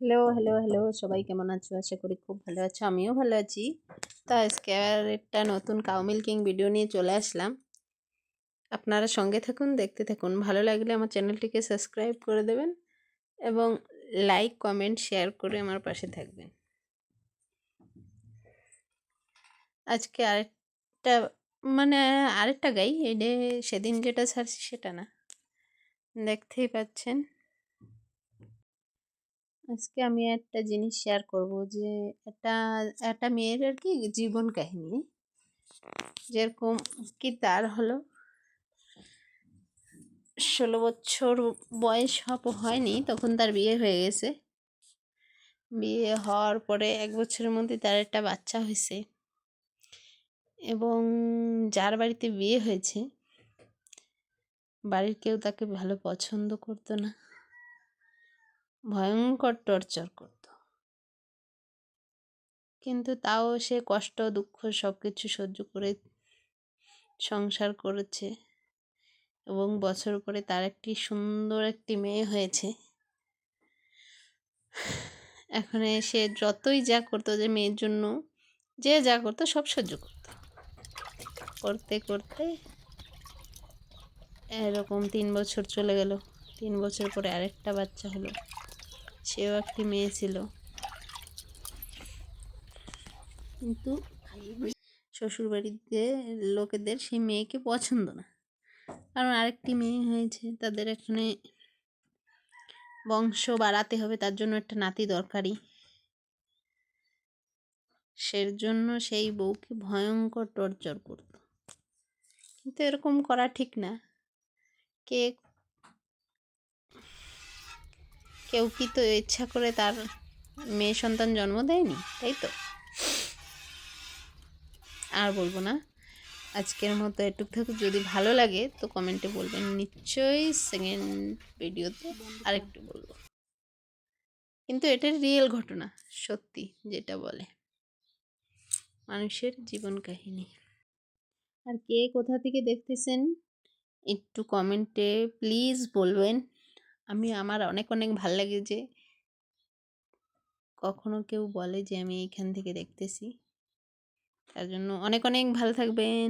Hello hello hello সবাই কেমন আছো? আশা করি খুব ভালো আছো। আমিও ভালো আছি। তো আজকে একটা নতুন কাউ মিল্কিং ভিডিও নিয়ে চলে আসলাম। আপনারা সঙ্গে থাকুন, দেখতে থাকুন। ভালো লাগলে আমার চ্যানেলটিকে সাবস্ক্রাইব করে দেবেন এবং লাইক কমেন্ট শেয়ার করে আমার পাশে থাকবেন। আজকে আরেকটা মানে আরেকটা গাই। এটা সেদিন যেটা ছাড়ছি সেটা না। দেখতেই পাচ্ছেন। আজকে আমি একটা জিনিস শেয়ার করব যে, একটা একটা মেয়ের আর কি জীবন কাহিনী। যেরকম কি তার হলো, ষোলো বছর বয়স হপ, হয়নি, তখন তার বিয়ে হয়ে গেছে। বিয়ে হওয়ার পরে এক বছরের মধ্যে তার একটা বাচ্চা হয়েছে। এবং যার বাড়িতে বিয়ে হয়েছে, বাড়ির কেউ তাকে ভালো পছন্দ করতো না। ভয়ঙ্কর টর্চার করত। কিন্তু তাও সে কষ্ট, দুঃখ সব কিছু সহ্য করে সংসার করেছে এবং বছর পরে তার একটি সুন্দর একটি মেয়ে হয়েছে। এখন সে যতই যা করতো যে মেয়ের জন্য, যে যা করতো সব সহ্য করতো। করতে করতে এরকম তিন বছর চলে গেল। তিন বছর পরে আরেকটা বাচ্চা হলো। সেও একটি মেয়ে ছিল। কিন্তু শ্বশুরবাড়িতে লোকেদের সেই মেয়েকে পছন্দ না। কারণ আরেকটি মেয়ে হয়েছে, তাদের এখানে বংশ বাড়াতে হবে, তার জন্য একটা নাতি দরকারি। সের জন্য সেই বউকে ভয়ঙ্কর টর্চার করত। কিন্তু এরকম করা ঠিক না। কে কেউ কি তো ইচ্ছা করে তার মেয়ে সন্তান জন্ম দেয়নি? তাই তো? আর বলব না। আজকের মতো এটুক থাকুক। যদি ভালো লাগে তো কমেন্টে বলবেন। নিশ্চয়ই সেকেন্ড ভিডিওতে আরেকটু বলব। কিন্তু এটা রিয়েল ঘটনা, সত্যি যেটা বলে। মানুষের জীবন কাহিনী। আর কে কোথা থেকে দেখতেছেন? একটু কমেন্টে প্লিজ বলবেন। আমি আমার অনেক অনেক ভালো লাগে যে কখনো কেউ বলে যে, আমি এখান থেকে দেখতেছি। তার জন্য অনেক অনেক ভালো থাকবেন।